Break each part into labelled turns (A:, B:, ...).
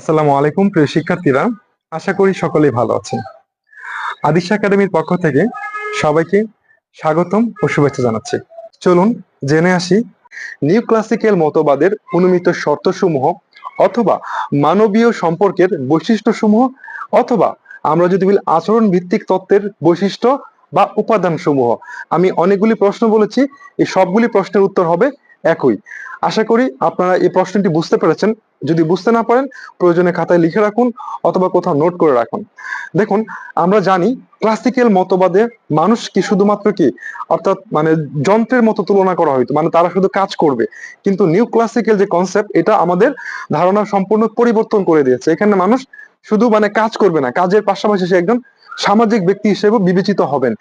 A: আসসালামু আলাইকুম, প্রিয় শিক্ষার্থীরা। আশা করি সকলেই ভালো আছেন। আদিশ একাডেমির পক্ষ থেকে সবাইকে স্বাগতম ও শুভেচ্ছা জানাচ্ছি। চলুন জেনে আসি, নিউ ক্লাসিক্যাল মতবাদের অনুমিত শর্তসমূহ অথবা মানবীয় সম্পর্কের বৈশিষ্ট্যসমূহ অথবা আমরা যদি বলি আচরণ ভিত্তিক তত্ত্বের বৈশিষ্ট্য বা উপাদানসমূহ। আমি অনেকগুলি প্রশ্ন বলেছি, এই সবগুলি প্রশ্নের উত্তর হবে একই। আশা করি আপনারা এই প্রশ্নটি বুঝতে পেরেছেন। যদি বুঝতে না পারেন, প্রয়োজনে খাতায় লিখে রাখুন অথবা কোথাও নোট করে রাখুন। দেখুন, আমরা জানি ক্লাসিক্যাল মতবাদে মানুষ কি শুধুমাত্র কি? অর্থাৎ মানে যন্ত্রের মতো তুলনা করা হইতো মানে তারা শুধু কাজ করবে। কিন্তু নিউ ক্লাসিক্যাল যে কনসেপ্ট, এটা আমাদের ধারণা সম্পূর্ণ পরিবর্তন করে দিয়েছে। এখানে মানুষ শুধু মানে কাজ করবে না, কাজের পাশাপাশি সে একজন সামাজিক ব্যক্তি হিসেবে বিবেচিত হবেন।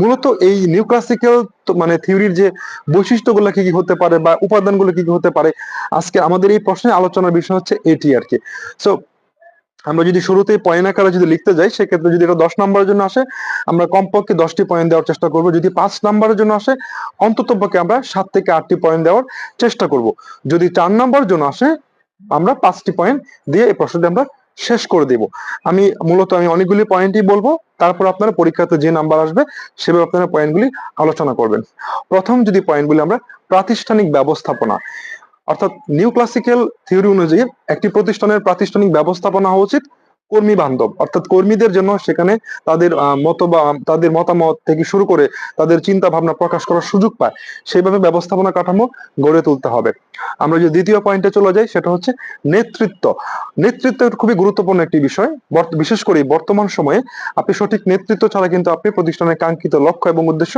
A: মূলত এই নিউ ক্লাসিক্যাল মানে থিওরির যে বৈশিষ্ট্যগুলো কি কি হতে পারে বা উপাদানগুলো কি কি হতে পারে, আজকে আমাদের এই প্রশ্নে আলোচনার বিষয় হচ্ছে এটি আর কি। সো আমরা যদি শুরুতে পয়েন্ট আকারে যদি লিখতে যাই, সেক্ষেত্রে যদি এটা দশ নম্বরের জন্য আসে, আমরা কমপক্ষে দশটি পয়েন্ট দেওয়ার চেষ্টা করব। যদি পাঁচ নম্বরের জন্য আসে, অন্তত পক্ষে আমরা সাত থেকে আটটি পয়েন্ট দেওয়ার চেষ্টা করব। যদি চার নম্বরের জন্য আসে, আমরা পাঁচটি পয়েন্ট দিয়ে এই প্রশ্নটি আমরা শেষ করে দেব। আমি মূলত আমি অনেকগুলি পয়েন্টই বলব, তারপর আপনারা পরীক্ষাতে যে নাম্বার আসবে সেভাবে আপনারা পয়েন্টগুলি আলোচনা করবেন। প্রথম যদি পয়েন্টগুলি আমরা প্রাতিষ্ঠানিক ব্যবস্থাপনা, অর্থাৎ নিউ ক্লাসিক্যাল থিওরি অনুযায়ী একটি প্রতিষ্ঠানের প্রাতিষ্ঠানিক ব্যবস্থাপনা হওয়া উচিত। কর্মী বান্ধব অর্থাৎ কর্মীদের জন্য সেখানে তাদের মত তাদের মতামত থেকে শুরু করে তাদের চিন্তা ভাবনা প্রকাশ করার সুযোগ পায়। সেইভাবে ব্যবস্থাপনা কাঠামো গড়ে তুলতে হবে। আমরা যে দ্বিতীয় পয়েন্টে চলে যাই, সেটা হচ্ছে নেতৃত্ব। নেতৃত্ব খুবই গুরুত্বপূর্ণ একটি বিষয়। বিশেষ করে বর্তমান সময়ে আপনি সঠিক নেতৃত্ব ছাড়া কিন্তু আপনি প্রতিষ্ঠানের কাঙ্ক্ষিত লক্ষ্য এবং উদ্দেশ্য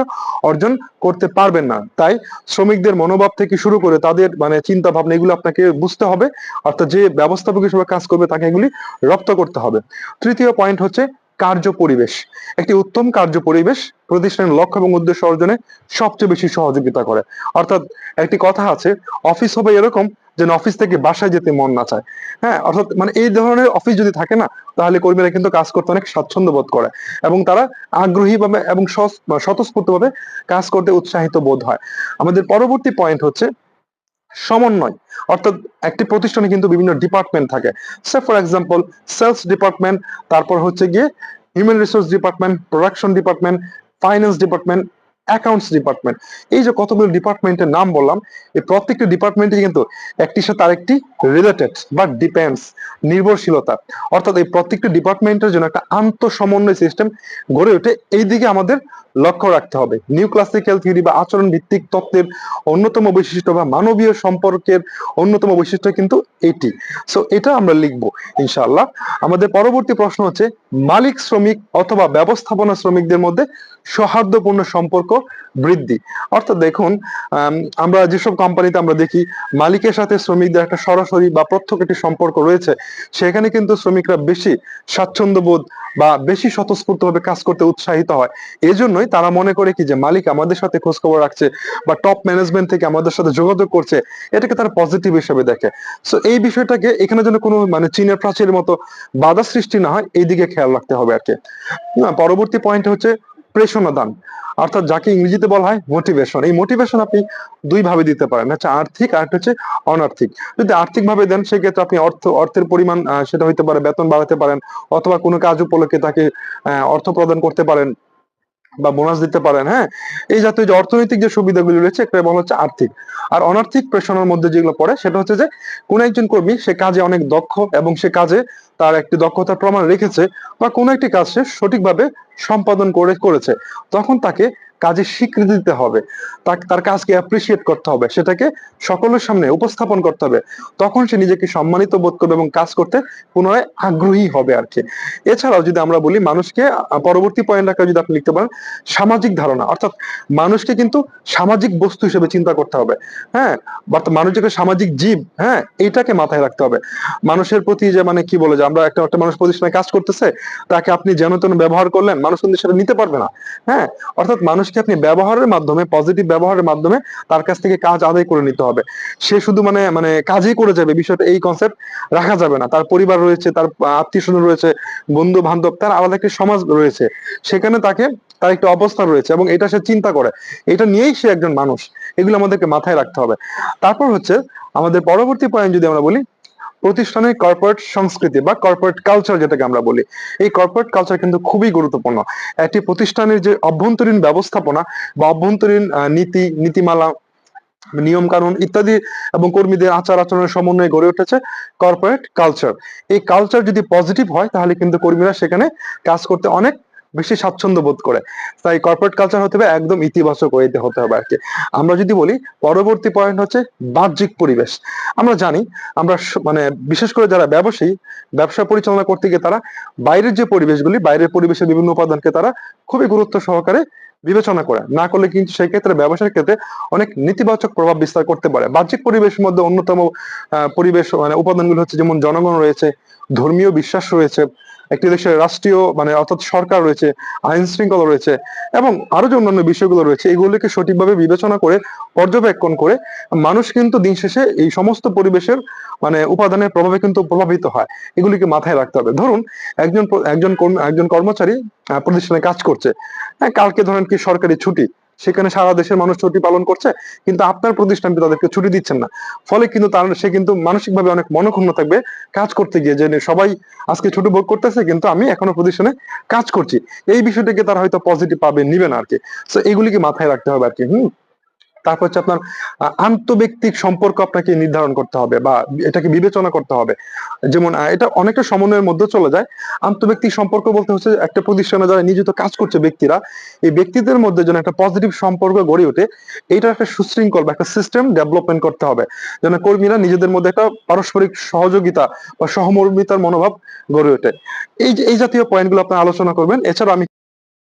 A: অর্জন করতে পারবেন না। তাই শ্রমিকদের মনোভাব থেকে শুরু করে তাদের মানে চিন্তা ভাবনা এগুলো আপনাকে বুঝতে হবে। অর্থাৎ যে ব্যবস্থাপক হিসেবে কাজ করবে তাকে এগুলি রপ্ত করতে হবে। তৃতীয় পয়েন্ট হচ্ছে কার্য পরিবেশ। একটি উত্তম কার্য পরিবেশ প্রতিষ্ঠানের লক্ষ্য এবং উদ্দেশ্য অর্জনে সবচেয়ে বেশি সহযোগিতা করে। অর্থাৎ একটি কথা আছে অফিস হবে এরকম যেন অফিস থেকে বাসায় যেতে মন না চায়। হ্যাঁ অর্থাৎ মানে এই ধরনের অফিস যদি থাকে না, তাহলে কর্মীরা কিন্তু কাজ করতে অনেক স্বাচ্ছন্দ্য বোধ করে এবং তারা আগ্রহী ভাবে এবং স্বতঃস্ফূর্ত ভাবে কাজ করতে উৎসাহিত বোধ হয়। আমাদের পরবর্তী পয়েন্ট হচ্ছে সমন্বয়। অর্থাৎ একটি প্রতিষ্ঠানে কিন্তু বিভিন্ন ডিপার্টমেন্ট থাকে। সে ফর এক্সাম্পল সেলস ডিপার্টমেন্ট তারপর হচ্ছে গিয়ে human resource department production department finance department accounts department এই যে কতগুলো ডিপার্টমেন্টের নাম বললাম, এই প্রত্যেকটি ডিপার্টমেন্টে কিন্তু একটির সাথে আরেকটি রিলেটেড বা ডিপেন্ডস নির্ভরশীলতা। অর্থাৎ এই প্রত্যেকটি ডিপার্টমেন্টের জন্য একটা আন্ত সমন্বয় সিস্টেম গড়ে ওঠে। এই দিকে আমাদের লক্ষ্য রাখতে হবে। নিউ ক্লাসিক্যাল থিওরি বা আচরণ ভিত্তিক তত্ত্বের অন্যতম বৈশিষ্ট্য বা মানবীয় সম্পর্কের অন্যতম বৈশিষ্ট্য কিন্তু এটি। সো এটা আমরা লিখব ইনশাআল্লাহ। আমাদের পরবর্তী প্রশ্ন হচ্ছে মালিক শ্রমিক অথবা ব্যবস্থাপনা শ্রমিকদের মধ্যে সৌহার্দ্যপূর্ণ সম্পর্ক বৃদ্ধি। অর্থাৎ দেখুন আম, আমরা যেসব কোম্পানিতে আমরা দেখি মালিকের সাথে শ্রমিকদের একটা সরাসরি বা প্রত্যক্ষ একটি সম্পর্ক রয়েছে সেখানে কিন্তু শ্রমিকরা বেশি স্বাচ্ছন্দ্যবোধ বা বেশি স্বতঃস্ফূর্তভাবে কাজ করতে উৎসাহিত হয়। এজন্যই তারা মনে করে কি যে মালিক আমাদের সাথে খোঁজ খবর রাখছে বা টপ ম্যানেজমেন্ট থেকে আমাদের সাথে যোগাযোগ করছে এটাকে তারা পজিটিভ হিসেবে দেখে। সো এই বিষয়টাকে এখানে যেন কোনো মানে চীনের প্রাচীরের মতো বাধা সৃষ্টি না হয় এই দিকে খেয়াল রাখতে হবে আর কি। না, পরবর্তী পয়েন্ট হচ্ছে প্রেষণা দান। অর্থাৎ যাকে ইংরেজিতে বলা হয় মোটিভেশন এই মোটিভেশন আপনি দুই ভাবে দিতে পারেন। হচ্ছে আর্থিক আর হচ্ছে অনার্থিক। যদি আর্থিক ভাবে দেন সেক্ষেত্রে আপনি অর্থ অর্থের পরিমাণ সেটা হইতে পারে বেতন বাড়াতে পারেন অথবা কোনো কাজ উপলক্ষে তাকে অর্থ প্রদান করতে পারেন। বা বোনাস দিতে পারেন হ্যাঁ? এই জাতীয় যে অর্থনৈতিক যে সুবিধাগুলি রয়েছে একটা বলা হচ্ছে আর্থিক। আর অনার্থিক প্রেষণের মধ্যে যেগুলো পড়ে, সেটা হচ্ছে যে, কোন একজন কর্মী সে কাজে অনেক দক্ষ এবং সে কাজে তার একটি দক্ষতার প্রমাণ রেখেছে বা কোন একটি কাজ সে সঠিকভাবে সম্পাদন করে, করেছে। তখন তাকে কাজের স্বীকৃতি দিতে হবে। তার কাজকে অ্যাপ্রিসিয়েট করতে হবে। সেটাকে সকলের সামনে উপস্থাপন করতে হবে। তখন সে নিজেকে সম্মানিত বোধ করবে এবং কাজ করতে পুনরায় আগ্রহী হবে আর কি। এছাড়াও যদি আমরা বলি, মানুষকে পরবর্তী পয়েন্ট আকারে যদি আপনি লিখতে পারেন, সামাজিক ধারণা। অর্থাৎ মানুষকে কিন্তু সামাজিক বস্তু হিসেবে চিন্তা করতে হবে। হ্যাঁ? মানুষ যে একটা সামাজিক জীব হ্যাঁ? এইটাকে মাথায় রাখতে হবে। মানুষের প্রতি যে মানে কি বলে যে আমরা একটা একটা মানুষ প্রতিষ্ঠানে কাজ করতেছে, তাকে আপনি যেন তেন ব্যবহার করলেন, মানুষ কিন্তু সেটা নিতে পারবে না। হ্যাঁ? অর্থাৎ মানুষকে আপনি ব্যবহারের মাধ্যমে পজিটিভ ব্যবহারের মাধ্যমে তার কাছ থেকে কাজ আদায় করে নিতে হবে। সে শুধু মানে মানে কাজই করে যাবে, বিষয়টা এই কনসেপ্ট রাখা যাবে না। তার পরিবার রয়েছে, তার আত্মীয় স্বজন রয়েছে বন্ধু বান্ধব তার আলাদা একটি সমাজ রয়েছে। সেখানে তাকে, তার একটা অবস্থা রয়েছে এবং এটা সে চিন্তা করে। এটা নিয়েই সে একজন মানুষ। এগুলো আমাদেরকে মাথায় রাখতে হবে। তারপর হচ্ছে, আমাদের পরবর্তী পয়েন্ট যদি আমরা বলি প্রতিষ্ঠানের কর্পোরেট সংস্কৃতি বা কর্পোরেট কালচার যেটাকে আমরা বলি, এই কর্পোরেট কালচার কিন্তু খুবই গুরুত্বপূর্ণ। একটি প্রতিষ্ঠানের যে অভ্যন্তরীণ ব্যবস্থাপনা বা অভ্যন্তরীণ নীতি, নীতিমালা নিয়ম কানুন ইত্যাদি এবং কর্মীদের আচার আচরণের সমন্বয়ে গড়ে উঠেছে কর্পোরেট কালচার এই কালচার যদি পজিটিভ হয়, তাহলে কিন্তু কর্মীরা সেখানে কাজ করতে অনেক বেশি স্বাচ্ছন্দ্য বোধ করে। তাই কর্পোরেট কালচার হতে হবে, একদম ইতিবাচক ওয়েতে হতে হবে আর কি আমরা যদি বলি, পরবর্তী পয়েন্ট হচ্ছে বাহ্যিক পরিবেশ। আমরা জানি, আমরা মানে বিশেষ করে যারা ব্যবসায়ী, ব্যবসা পরিচালনা করতে গিয়ে তারা বাইরের যে পরিবেশগুলি, বাইরের পরিবেশের বিভিন্ন উপাদানকে তারা খুবই গুরুত্ব সহকারে বিবেচনা করে। না করলে কিন্তু সেই ক্ষেত্রে ব্যবসার ক্ষেত্রে অনেক নেতিবাচক প্রভাব বিস্তার করতে পারে। বাহ্যিক পরিবেশের মধ্যে অন্যতম পরিবেশ মানে উপাদানগুলো হচ্ছে যেমন জনগণ রয়েছে ধর্মীয় বিশ্বাস রয়েছে, একটি দেশের রাষ্ট্রীয় মানে অর্থাৎ সরকার রয়েছে, আইন শৃঙ্খলা রয়েছে, এবং আরও যে অন্যান্য বিষয়গুলো রয়েছে, এগুলোকে সঠিকভাবে বিবেচনা করে, পর্যবেক্ষণ করে, মানুষ কিন্তু দিন শেষে এই সমস্ত পরিবেশের মানে উপাদানের প্রভাবে কিন্তু প্রভাবিত হয়। এগুলিকে মাথায় রাখতে হবে। ধরুন, একজন একজন একজন কর্মচারী প্রতিষ্ঠানে কাজ করছে। হ্যাঁ কালকে ধরেন কি সরকারি ছুটি সেখানে সারা দেশের মানুষ ছুটি পালন করছে, কিন্তু আপনার প্রতিষ্ঠানটি তাদেরকে ছুটি দিচ্ছেন না। ফলে কিন্তু তার, সে কিন্তু মানসিকভাবে অনেক মনক্ষুণ্ণ থাকবে কাজ করতে গিয়ে, যে সবাই আজকে ছুটি ভোগ করতেছে, কিন্তু আমি এখনও প্রতিষ্ঠানে কাজ করছি। এই বিষয়টাকে তারা হয়তো পজিটিভ পাবে নিবে না আর কি। তো এগুলিকে মাথায় রাখতে হবে আর কি, হম? তারপর হচ্ছে আপনার আন্তঃব্যক্তিক সম্পর্ক আপনাকে নির্ধারণ করতে হবে বা এটাকে বিবেচনা করতে হবে। যেমন এটা অনেকটা সমন্বয়ের মধ্যে চলে যায়। আন্তঃব্যক্তিক সম্পর্ক বলতে হচ্ছে একটা প্রতিষ্ঠানে যারা নিয়োজিত কাজ করছে ব্যক্তিরা, এই ব্যক্তিদের মধ্যে যেন একটা পজিটিভ সম্পর্ক গড়ে ওঠে এটা একটা সুশৃঙ্খল বা একটা সিস্টেম ডেভেলপমেন্ট করতে হবে। যেন কর্মীরা নিজেদের মধ্যে একটা পারস্পরিক সহযোগিতা বা সহমর্মিতার মনোভাব গড়ে ওঠে। এই এই জাতীয় পয়েন্টগুলো আপনি আলোচনা করবেন, এছাড়া আমি